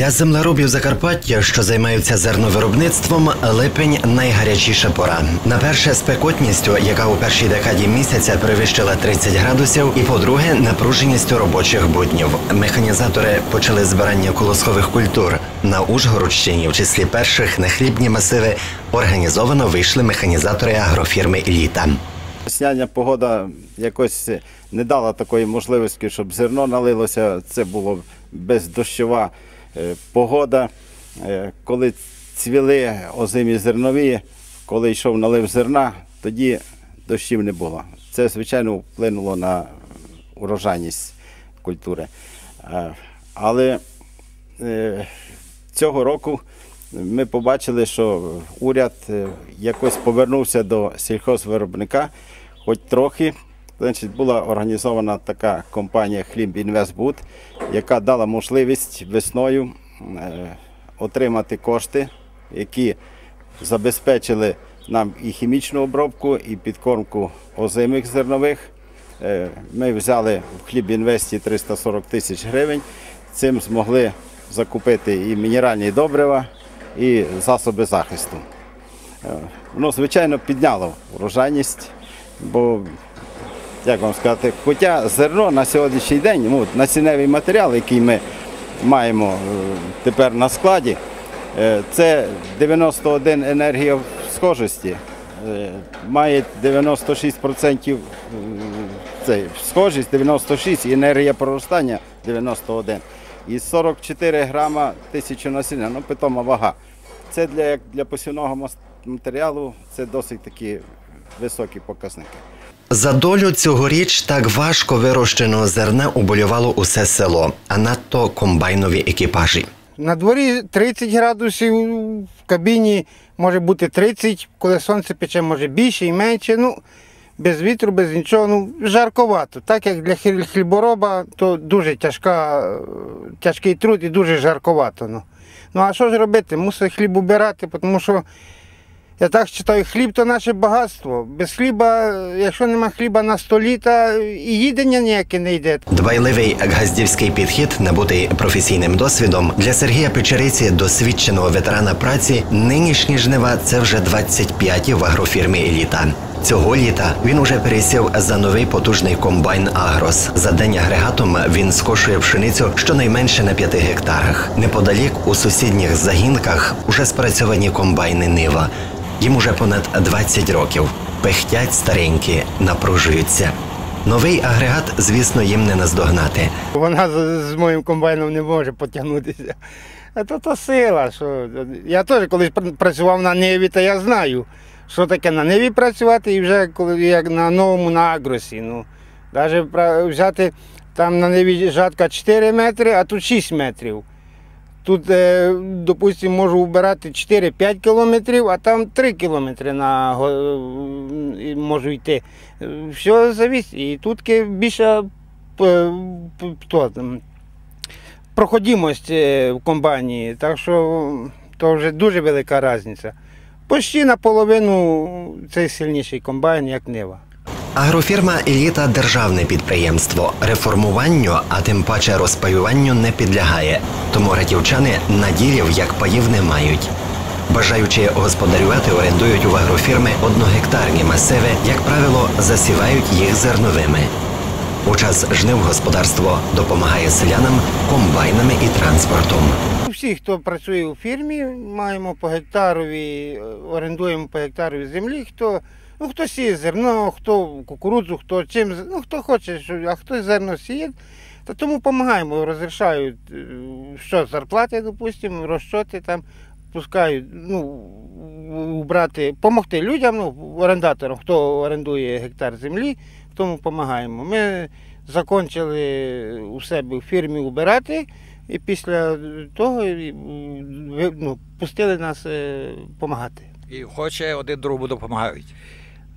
Для землеробів Закарпаття, що займаються зерновиробництвом, липень найгарячіша пора. На перше спекотністю, яка у першій декаді місяця перевищила 30 градусів, і по-друге, напруженістю робочих буднів. Механізатори почали збирання колоскових культур. На Ужгородщині, в числі перших на хлібні масиви, організовано вийшли механізатори агрофірми Еліта. Весняня погода якось не дала такої можливості, щоб зерно налилося. Це була бездощова погода. Е, Коли цвіли озимі зернові, коли йшов налив зерна, тоді дощів не було. Це, звичайно, вплинуло на урожайність культури. Е, Але е, цього року ми побачили, що уряд е, якось повернувся до сільхозвиробника, хоч трохи. Значить, була організована така компанія Хліб Інвестбуд, яка дала можливість весною е, отримати кошти, які забезпечили нам і хімічну обробку, і підкормку озимих зернових. Е, Ми взяли в хліб інвесті 340 тисяч гривень. Цим змогли закупити і мінеральні добрива, і засоби захисту. Е, Воно, звичайно, підняло урожайність, бо, як вам сказати, хоча зерно на сьогоднішній день, ну, насінневий матеріал, який ми маємо е, тепер на складі, е, це 91 енергія схожості, е, має 96% це схожість 96 і енергія проростання 91. І 44 грама тисячу насіння, ну питома вага. Це для, для посівного матеріалу це досить такі високі показники. За долю цьогоріч так важко вирощеного зерна уболювало усе село, а надто комбайнові екіпажі. На дворі 30 градусів, в кабіні може бути 30, коли сонце пече, може більше і менше. Ну, без вітру, без нічого, ну, жарковато. Так як для хлібороба, то дуже тяжка, тяжкий труд і дуже жарковато. Ну. ну а що ж робити? Мусить хліб убирати, тому що я так вважаю, хліб то наше багатство. Без хліба, якщо нема хліба на столі, то і їдення ніяке не йде. Дбайливий газдівський підхід, набутий професійним досвідом, для Сергія Печериці, досвідченого ветерана праці, нинішні жнива це вже 25-ті в агрофірмі Еліта. Цього літа він уже пересів за новий потужний комбайн Агрос. За день агрегатом він скошує пшеницю щонайменше на 5 гектарах. Неподалік у сусідніх загінках уже спрацьовані комбайни Нива. Їм уже понад 20 років. Пехтять старенькі, напружуються. Новий агрегат, звісно, їм не наздогнати. Вона з, моїм комбайном не може потягнутися. А то то сила. Що... Я теж колись працював на Неві, то я знаю, що таке на Неві працювати і вже коли як на новому на агросі. Ну, навіть взяти там на Неві жатка 4 метри, а тут 6 метрів. Тут, е, допустимо, можу вбирати 4-5 кілометрів, а там 3 кілометри на, можу йти. Все зависить. І тут хто там, проходимость е, в комбайні, так що то вже дуже велика різниця. Почти наполовину цей сильніший комбайн, як Нива. Агрофірма Еліта державне підприємство. Реформуванню, а тим паче розпаюванню не підлягає. Тому ратівчани наділів як паїв не мають. Бажаючи господарювати, орендують у агрофірми одногектарні масиви, як правило, засівають їх зерновими. У час жнив господарство допомагає селянам комбайнами і транспортом. Всі, хто працює у фірмі, маємо по гектарові, е, орендуємо по гектарові землі, хто, ну, хто сіє зерно, хто кукурудзу, хто чим, ну, хто хоче, а хто зерно сіє, то тому допомагаємо, розрішають, е, що зарплати, допустимо, розчоти там, пускають, ну, убрати, допомогти людям, ну, орендаторам, хто орендує гектар землі, тому допомагаємо. Ми закінчили у себе в фірмі убирати. І після того ну, пустили нас допомагати. І хоче один другому допомагають.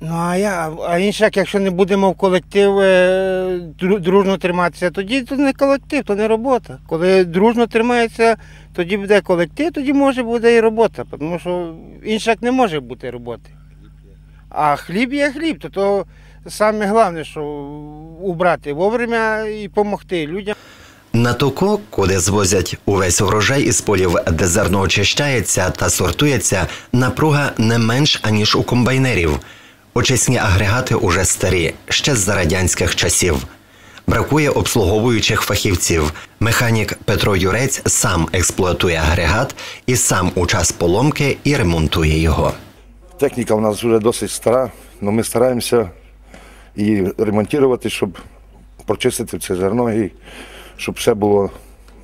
Ну а я, а інше, якщо не будемо в колектив е, дружно триматися, тоді то не колектив, то не робота. Коли дружно тримається, тоді буде колектив, тоді може буде і робота, тому що іншак не може бути роботи. А хліб є хліб, то, то саме головне, що убрати вовремя і допомогти людям. На току, куди звозять увесь урожай із полів, де зерно очищається та сортується, напруга не менш аніж у комбайнерів. Очисні агрегати уже старі, ще з радянських часів. Бракує обслуговуючих фахівців. Механік Петро Юрець сам експлуатує агрегат і сам у час поломки і ремонтує його. Техніка у нас вже досить стара, але ми стараємося її ремонтувати, щоб прочистити це зерно і щоб все було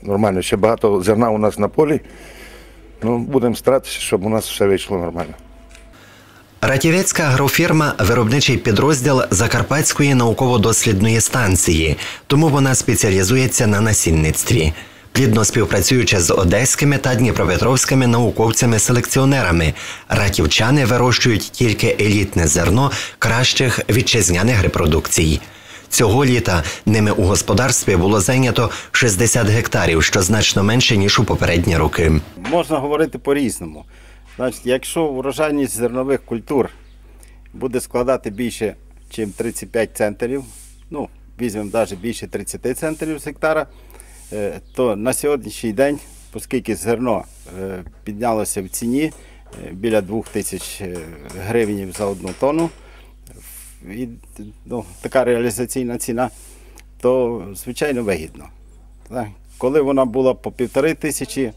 нормально. Ще багато зерна у нас на полі. Ну, будемо старатися, щоб у нас все вийшло нормально. Ратівецька агрофірма виробничий підрозділ Закарпатської науково-дослідної станції, тому вона спеціалізується на насінництві. Плідно співпрацюючи з одеськими та дніпропетровськими науковцями-селекціонерами, ратівчани вирощують тільки елітне зерно кращих вітчизняних репродукцій. Цього літа ними у господарстві було зайнято 60 гектарів, що значно менше ніж у попередні роки. Можна говорити по-різному. Значить, якщо врожайність зернових культур буде складати більше, ніж 35 центнерів, ну, візьмемо навіть більше 30 центнерів з гектара, е, то на сьогоднішній день, оскільки зерно е, піднялося в ціні е, біля 2000 гривень за одну тонну, і, ну, така реалізаційна ціна, то звичайно вигідно. Так. Коли вона була по півтори тисячі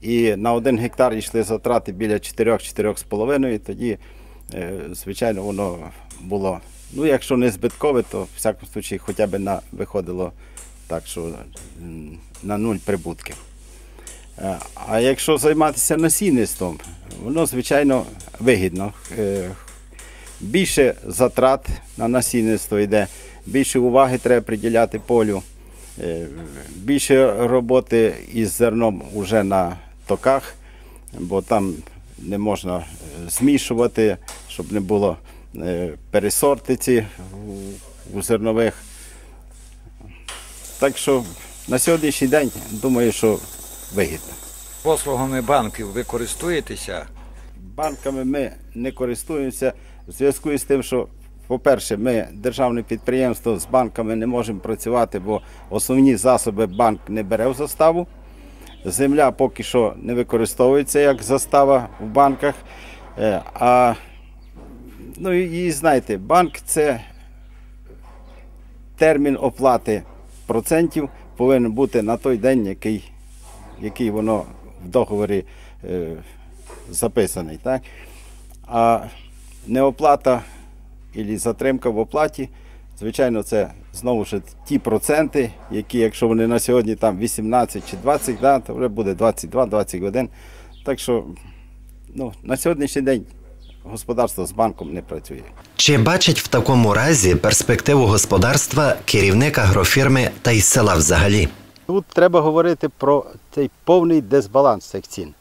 і на один гектар йшли затрати біля 4-4,5, тоді, е, звичайно, воно було, ну, якщо не збиткове, то в всякому випадку хоча б на, виходило так, що на нуль прибутки. Е, А якщо займатися насінництвом, воно, звичайно, вигідно. Більше затрат на насінництво йде, більше уваги треба приділяти полю, е, більше роботи із зерном вже на токах, бо там не можна е, змішувати, щоб не було е, пересортиці у зернових. Так що на сьогоднішній день думаю, що вигідно. Послугами банків ви користуєтеся. Банками ми не користуємося в зв'язку з тим, що, по-перше, ми державне підприємство з банками не можемо працювати, бо основні засоби банк не бере в заставу. Земля поки що не використовується як застава в банках. Е, А ну і знаєте, банк це термін оплати процентів повинен бути на той день, який, який воно в договорі е, записаний. Так? А неоплата і затримка в оплаті, звичайно, це знову ж ті проценти, які, якщо вони на сьогодні там 18 чи 20, да, то вже буде 22-21. Так що ну, на сьогоднішній день господарство з банком не працює. Чи бачить в такому разі перспективу господарства керівник агрофірми та й села взагалі? Тут треба говорити про цей повний дисбаланс цих цін.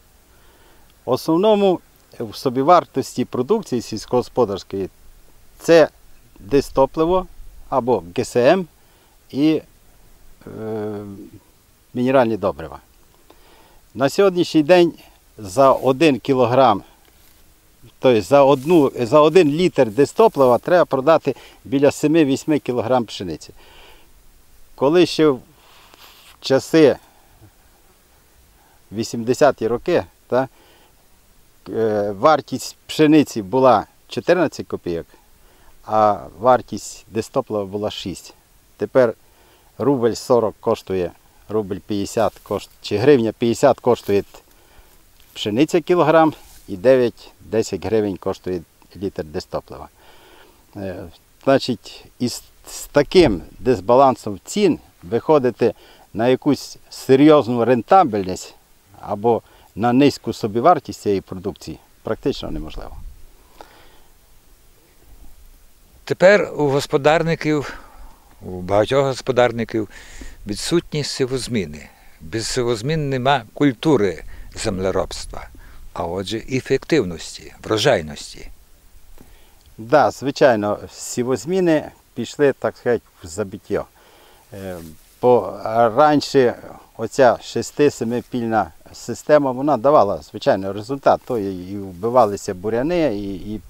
В основному в собівартості продукції сільськогосподарської це дистопливо або ГСМ і е, мінеральні добрива. На сьогоднішній день за 1 кілограм, тобто за, одну, за 1 літр дистоплива треба продати біля 7-8 кілограм пшениці. Коли ще в часи 80-ті роки, та, вартість пшениці була 14 копійок, а вартість дистоплива була 6. Тепер рубль 40 коштує, рубль 50 коштує, чи гривня 50 коштує пшениця кілограм і 9-10 гривень коштує літр дистоплива. Е, Значить, із з таким дисбалансом цін виходити на якусь серйозну рентабельність або на низьку собівартість цієї продукції практично неможливо. Тепер у господарників, у багатьох господарників відсутність сивозміни. Без сивозмін нема культури землеробства, а отже, ефективності, врожайності. Так, да, звичайно, сівозміни пішли, так сказати, в забиття. Е, Бо раніше оця 6-7 пільна система вона давала, звичайно, результат. То і і вбивалися буряни, і, і,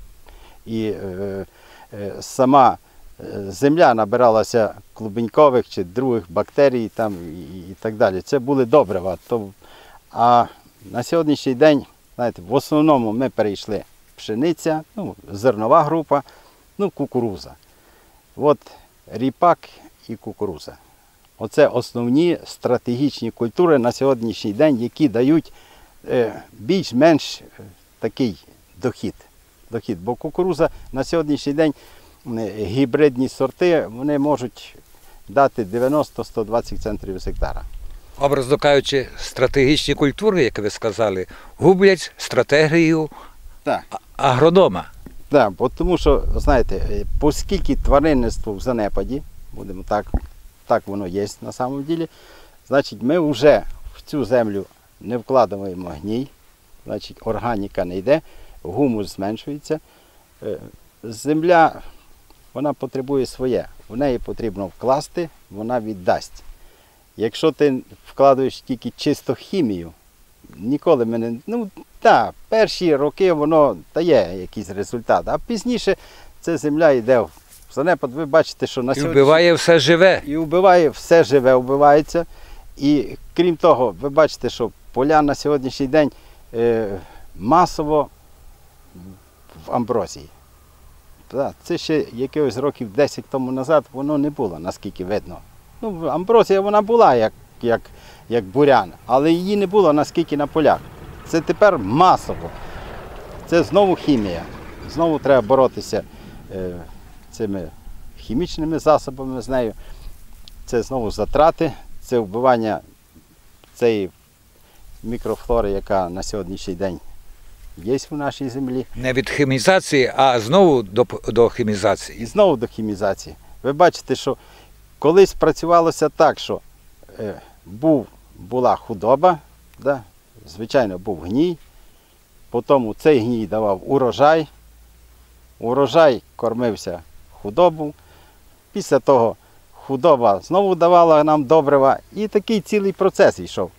і е, е, сама е, земля набиралася клубенькових чи других бактерій там, і, і так далі. Це були добрива. То, а на сьогоднішній день, знаєте, в основному ми перейшли пшениця, ну, зернова група, ну, кукуруза. От ріпак і кукуруза. Оце основні стратегічні культури на сьогоднішній день, які дають е, більш-менш е, такий дохід. дохід. Бо кукуруза на сьогоднішній день е, гібридні сорти вони можуть дати 90-120 центрів з гектара. Образно кажучи, стратегічні культури, як ви сказали, гублять стратегію Так. агронома. Так, бо тому що, знаєте, оскільки тваринництво в занепаді, будемо так, так воно є на самом ділі, значить ми вже в цю землю не вкладаємо гній, значить органіка не йде, гумус зменшується. Е, Земля вона потребує своє, в неї потрібно вкласти, вона віддасть. Якщо ти вкладаєш тільки чисто хімію, ніколи мене. Ну так, перші роки воно дає якийсь результат, а пізніше ця земля йде в занепад. Ви бачите, що на І вбиває все живе. і вбиває, все живе вбивається. І крім того, ви бачите, що поля на сьогоднішній день е, масово в амброзії. Це ще якихось років 10 тому назад воно не було, наскільки видно. Ну, амброзія вона була як, як, як бурян, але її не було наскільки на полях. Це тепер масово. Це знову хімія. Знову треба боротися е, цими хімічними засобами з нею. Це знову затрати, це вбивання цієї мікрофлори, яка на сьогоднішній день є в нашій землі. Не від хімізації, а знову до, до І хімізації. знову до хімізації. Ви бачите, що колись працювалося так, що е, був, була худоба, да? звичайно, був гній, потім цей гній давав урожай, урожай кормився худобу, після того худоба знову давала нам добрива, і такий цілий процес йшов.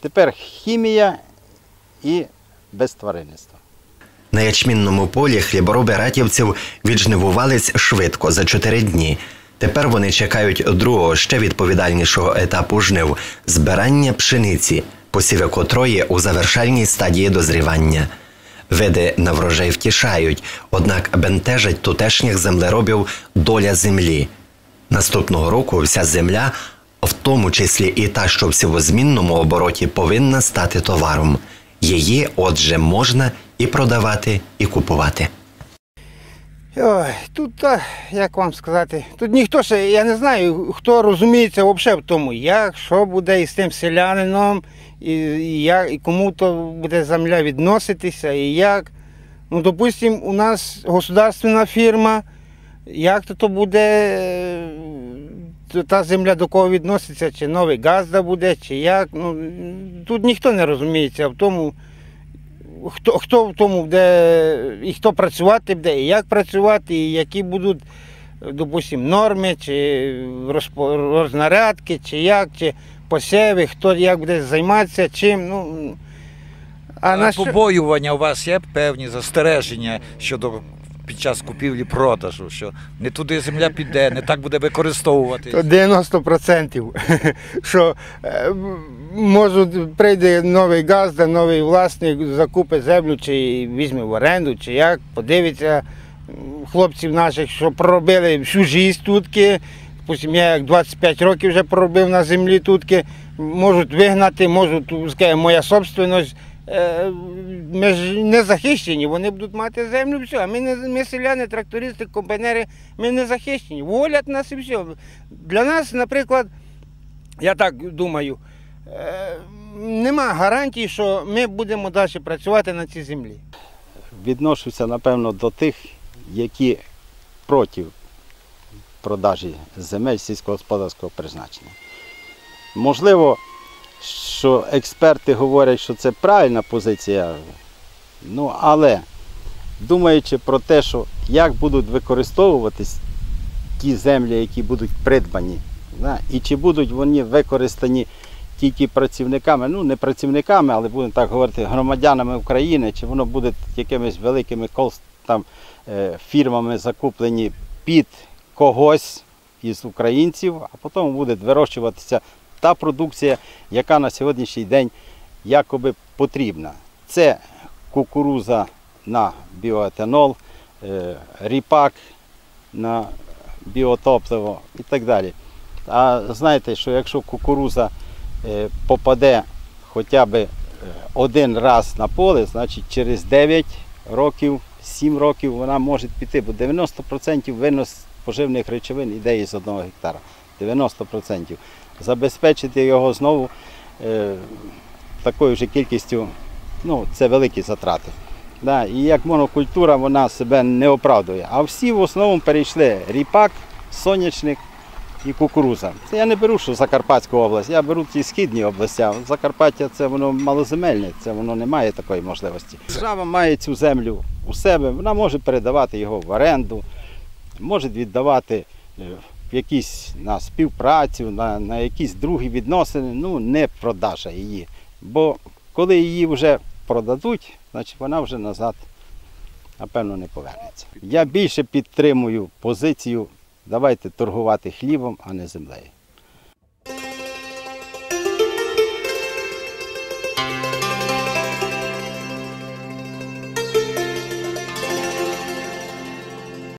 Тепер хімія і безтваринництво. На ячмінному полі хлібороби ратівців віджнивувались швидко за чотири дні. Тепер вони чекають другого ще відповідальнішого етапу жнив збирання пшениці, посіви котрої у завершальній стадії дозрівання. Види на врожай втішають, однак бентежить тутешніх землеробів доля землі. Наступного року вся земля, в тому числі і та, що в сівозмінному обороті, повинна стати товаром. Її, отже, можна і продавати, і купувати. Ой, тут, та, як вам сказати, тут ніхто ще, я не знаю, хто розуміється взагалі в тому, як, що буде із тим селянином, і, і, як, і кому то буде земля відноситися, і як. Ну, допустимо, у нас государственна фірма, як то, то буде е, та земля до кого відноситься, чи новий газда буде, чи як. Ну, тут ніхто не розуміється в тому, хто, хто в тому буде, і хто працювати буде, і як працювати, і які будуть, допустимо, норми, чи рознарядки, чи як, чи посеви, хто як буде займатися, чим. Ну, а А на побоювання у вас є певні застереження щодо під час купівлі-продажу, що не туди земля піде, не так буде використовувати. 90%. Що може прийде новий газда, новий власник, закупить землю, чи візьме в оренду, чи як, подивиться хлопців наших, що проробили всю життя тутки. Допустим, я як 25 років вже проробив на землі тутки, можуть вигнати, можуть, скажімо, моя собственність. Е, Ми ж не захищені, вони будуть мати землю, все. А ми, не, ми селяни, трактористи, комбайнери, ми не захищені. Волять нас і все. Для нас, наприклад, я так думаю, нема гарантій, що ми будемо далі працювати на цій землі. відношуся, напевно, до тих, які проти продажі земель сільськогосподарського призначення. Можливо, що експерти говорять, що це правильна позиція, ну, але думаючи про те, що як будуть використовуватись ті землі, які будуть придбані, да, і чи будуть вони використані тільки працівниками, ну не працівниками, але будемо так говорити, громадянами України, чи воно буде якимись великими там, е, фірмами закуплені під когось із українців, а потім буде вирощуватися та продукція, яка на сьогоднішній день якоби потрібна. Це кукуруза на біоетанол, е, ріпак на біотопливо і так далі. А знаєте, що якщо кукуруза попаде хоча б е, один раз на поле, значить через 9 років, 7 років вона може піти, бо 90% винос поживних речовин йде із одного гектара. 90%. Забезпечити його знову е, такою ж кількістю, ну, це великі затрати. Да, і як монокультура вона себе не оправдує. А всі в основному перейшли ріпак, сонячник і кукуруза. Це я не беру, що Закарпатську область, я беру ті східні області. Закарпаття це воно малоземельне, це воно не має такої можливості. Держава має цю землю у себе, вона може передавати його в оренду, може віддавати е, якісь на співпрацю, на, на якісь другі відносини, ну не продажа її. Бо коли її вже продадуть, значить вона вже назад, напевно, не повернеться. Я більше підтримую позицію, давайте торгувати хлібом, а не землею.